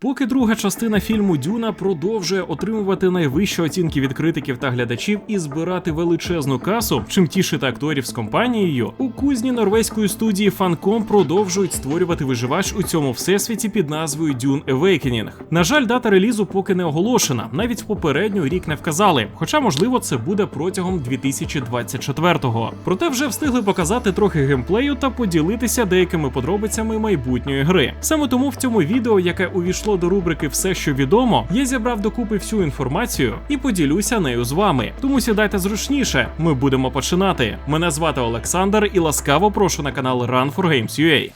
Поки друга частина фільму Дюна продовжує отримувати найвищі оцінки від критиків та глядачів і збирати величезну касу, чим тішити акторів з компанією, у кузні норвезької студії Funcom продовжують створювати виживач у цьому всесвіті під назвою Dune Awakening. На жаль, дата релізу поки не оголошена, навіть попередню рік не вказали. Хоча, можливо, це буде протягом 2024-го. Проте вже встигли показати трохи геймплею та поділитися деякими подробицями майбутньої гри. Саме тому в цьому відео, яке увійшло до рубрики Все, що відомо, я зібрав докупи всю інформацію і поділюся нею з вами. Тому сідайте зручніше. Ми будемо починати. Мене звати Олександр і ласкаво прошу на канал Run for Games UA.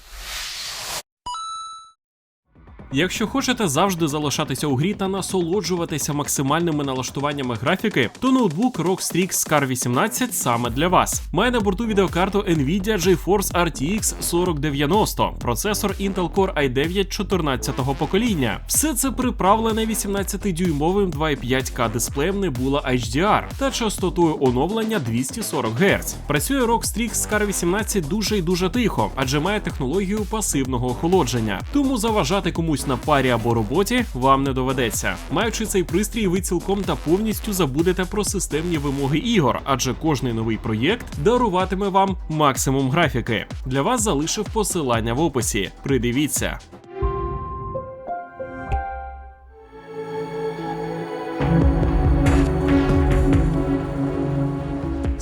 Якщо хочете завжди залишатися у грі та насолоджуватися максимальними налаштуваннями графіки, то ноутбук ROG Strix Scar 18 саме для вас. Має на борту відеокарту Nvidia GeForce RTX 4090, процесор Intel Core i9 14-го покоління. Все це приправлене 18-дюймовим 2,5К дисплеєм Nebula HDR та частотою оновлення 240 Гц. Працює ROG Strix Scar 18 дуже і дуже тихо, адже має технологію пасивного охолодження, тому заважати комусь на парі або роботі вам не доведеться. Маючи цей пристрій, ви цілком та повністю забудете про системні вимоги ігор, адже кожний новий проєкт даруватиме вам максимум графіки. Для вас залишив посилання в описі. Придивіться.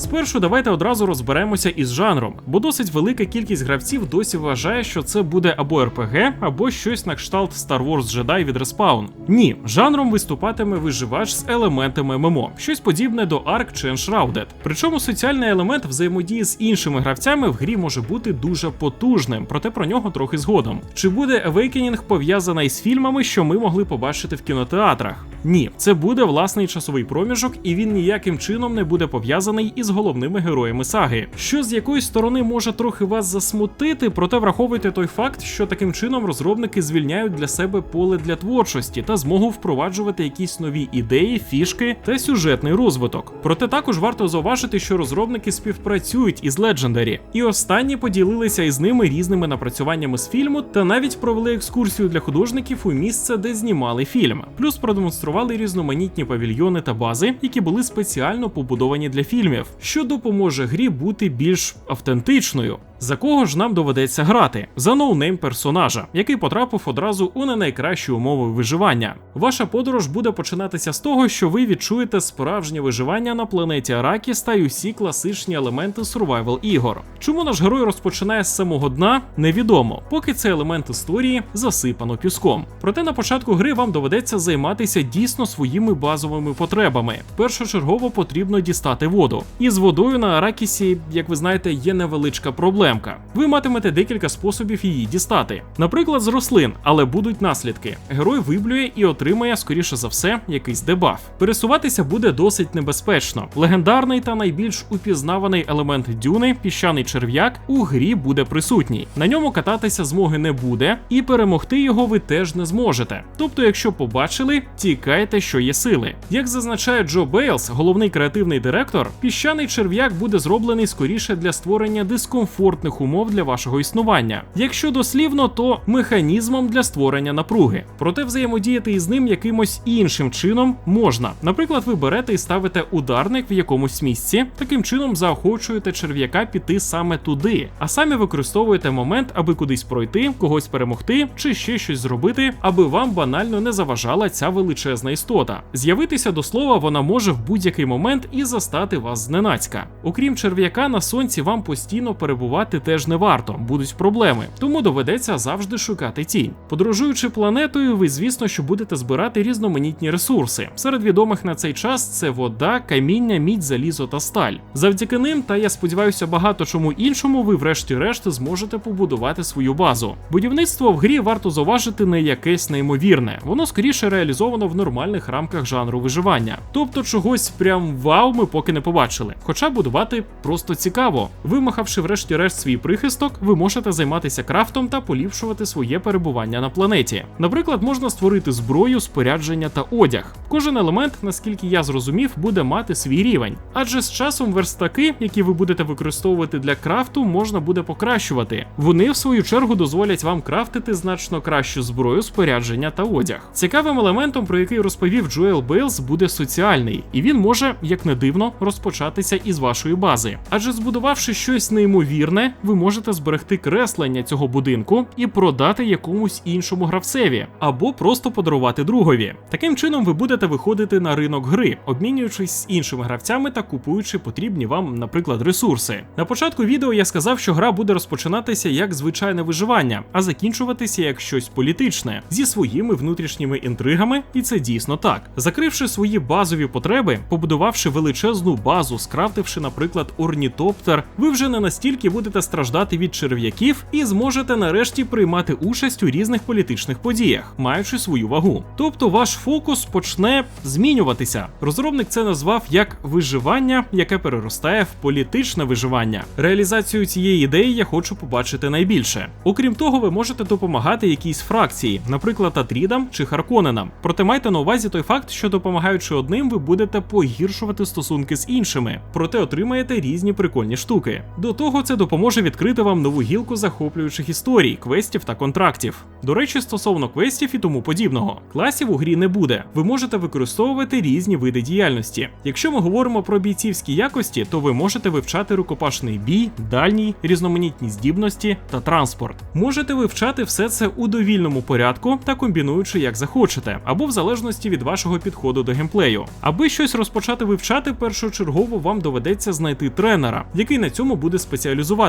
Спершу давайте одразу розберемося із жанром, бо досить велика кількість гравців досі вважає, що це буде або РПГ, або щось на кшталт Star Wars Jedi від Respawn. Ні, жанром виступатиме виживач з елементами ММО, щось подібне до Ark чи Enshrouded. Причому соціальний елемент взаємодії з іншими гравцями в грі може бути дуже потужним, проте про нього трохи згодом. Чи буде Awakening пов'язана із фільмами, що ми могли побачити в кінотеатрах? Ні, це буде власний часовий проміжок, і він ніяким чином не буде пов'язаний із головними героями саги. Що з якоїсь сторони може трохи вас засмутити, проте враховуйте той факт, що таким чином розробники звільняють для себе поле для творчості та змогу впроваджувати якісь нові ідеї, фішки та сюжетний розвиток. Проте також варто зауважити, що розробники співпрацюють із Legendary, і останні поділилися із ними різними напрацюваннями з фільму та навіть провели екскурсію для художників у місце, де знімали фільм. Плюс продемонстрували різноманітні павільйони та бази, які були спеціально побудовані для фільмів, що допоможе грі бути більш автентичною. За кого ж нам доведеться грати? За ноунейм персонажа, який потрапив одразу у не найкращі умови виживання. Ваша подорож буде починатися з того, що ви відчуєте справжнє виживання на планеті Аракіс та й усі класичні елементи сурвайвал ігор. Чому наш герой розпочинає з самого дна, невідомо, поки цей елемент історії засипано піском. Проте на початку гри вам доведеться займатися дійсно своїми базовими потребами. Першочергово потрібно дістати воду. І з водою на Аракісі, як ви знаєте, є невеличка проблема проблемка. Ви матимете декілька способів її дістати. Наприклад, з рослин, але будуть наслідки. Герой виблює і отримає, скоріше за все, якийсь дебаф. Пересуватися буде досить небезпечно. Легендарний та найбільш упізнаваний елемент дюни, піщаний черв'як, у грі буде присутній. На ньому кататися змоги не буде, і перемогти його ви теж не зможете. Тобто, якщо побачили, тікайте, що є сили. Як зазначає Джо Бейлс, головний креативний директор, піщаний черв'як буде зроблений скоріше для створення дискомфорту комфортних умов для вашого існування. Якщо дослівно, то механізмом для створення напруги. Проте взаємодіяти із ним якимось іншим чином можна. Наприклад, ви берете і ставите ударник в якомусь місці, таким чином заохочуєте черв'яка піти саме туди, а самі використовуєте момент, аби кудись пройти, когось перемогти чи ще щось зробити, аби вам банально не заважала ця величезна істота. З'явитися до слова вона може в будь-який момент і застати вас зненацька. Окрім черв'яка, на сонці вам постійно перебувати теж не варто, будуть проблеми, тому доведеться завжди шукати тінь. Подорожуючи планетою, ви, звісно, що будете збирати різноманітні ресурси. Серед відомих на цей час це вода, каміння, мідь, залізо та сталь. Завдяки ним, та я сподіваюся, багато чому іншому, ви, врешті-решт, зможете побудувати свою базу. Будівництво в грі варто зауважити не якесь неймовірне, воно скоріше реалізовано в нормальних рамках жанру виживання. Тобто чогось прям вау ми поки не побачили. Хоча будувати просто цікаво, вимахавши врешті-решт свій прихисток, ви можете займатися крафтом та поліпшувати своє перебування на планеті. Наприклад, можна створити зброю, спорядження та одяг. Кожен елемент, наскільки я зрозумів, буде мати свій рівень. Адже з часом верстаки, які ви будете використовувати для крафту, можна буде покращувати. Вони, в свою чергу, дозволять вам крафтити значно кращу зброю, спорядження та одяг. Цікавим елементом, про який розповів Джоел Бейлз, буде соціальний, і він може, як не дивно, розпочатися із вашої бази. Адже збудувавши щось неймовірне, ви можете зберегти креслення цього будинку і продати якомусь іншому гравцеві, або просто подарувати другові. Таким чином, ви будете виходити на ринок гри, обмінюючись з іншими гравцями та купуючи потрібні вам, наприклад, ресурси. На початку відео я сказав, що гра буде розпочинатися як звичайне виживання, а закінчуватися як щось політичне зі своїми внутрішніми інтригами, і це дійсно так. Закривши свої базові потреби, побудувавши величезну базу, скрафтивши, наприклад, орнітоптер, ви вже не настільки будете страждати від черв'яків і зможете нарешті приймати участь у різних політичних подіях, маючи свою вагу. Тобто ваш фокус почне змінюватися. Розробник це назвав як виживання, яке переростає в політичне виживання. Реалізацію цієї ідеї я хочу побачити найбільше. Окрім того, ви можете допомагати якійсь фракції, наприклад, Атрідам чи Харконенам. Проте майте на увазі той факт, що допомагаючи одним, ви будете погіршувати стосунки з іншими, проте отримаєте різні прикольні штуки. До того це допоможе відкрити вам нову гілку захоплюючих історій, квестів та контрактів. До речі, стосовно квестів і тому подібного, класів у грі не буде. Ви можете використовувати різні види діяльності. Якщо ми говоримо про бійцівські якості, то ви можете вивчати рукопашний бій, дальній, різноманітні здібності та транспорт. Можете вивчати все це у довільному порядку та комбінуючи як захочете, або в залежності від вашого підходу до геймплею. Аби щось розпочати вивчати, першочергово вам доведеться знайти тренера, який на цьому буде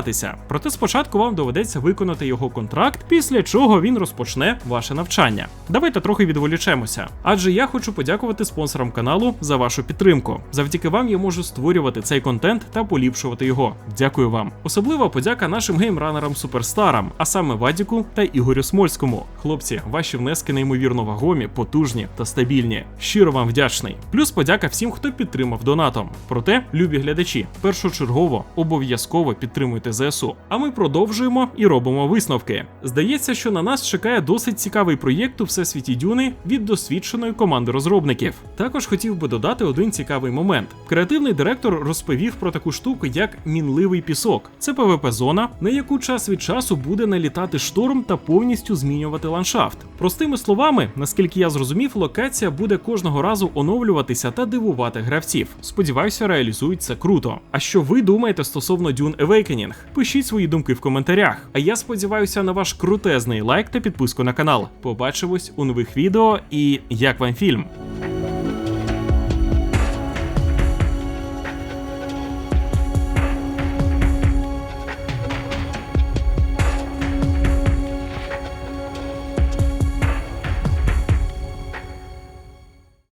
спеціалізуватися. Проте спочатку вам доведеться виконати його контракт, після чого він розпочне ваше навчання. Давайте трохи відволічемося. Адже я хочу подякувати спонсорам каналу за вашу підтримку. Завдяки вам я можу створювати цей контент та поліпшувати його. Дякую вам. Особлива подяка нашим геймранерам суперстарам, а саме Вадіку та Ігорю Смольському. Хлопці, ваші внески неймовірно вагомі, потужні та стабільні. Щиро вам вдячний. Плюс подяка всім, хто підтримав донатом. Проте, любі глядачі, першочергово обов'язково підтримуйте ЗСУ. А ми продовжуємо і робимо висновки. Здається, що на нас чекає досить цікавий проєкт у всесвіті Дюни від досвідченої команди розробників. Також хотів би додати один цікавий момент. Креативний директор розповів про таку штуку, як мінливий пісок. Це ПВП-зона, на яку час від часу буде налітати шторм та повністю змінювати ландшафт. Простими словами, наскільки я зрозумів, локація буде кожного разу оновлюватися та дивувати гравців. Сподіваюся, реалізують це круто. А що ви думаєте стосовно Dune Awakening? Пишіть свої думки в коментарях. А я сподіваюся на ваш крутезний лайк та підписку на канал. Побачимось у нових відео і як вам фільм.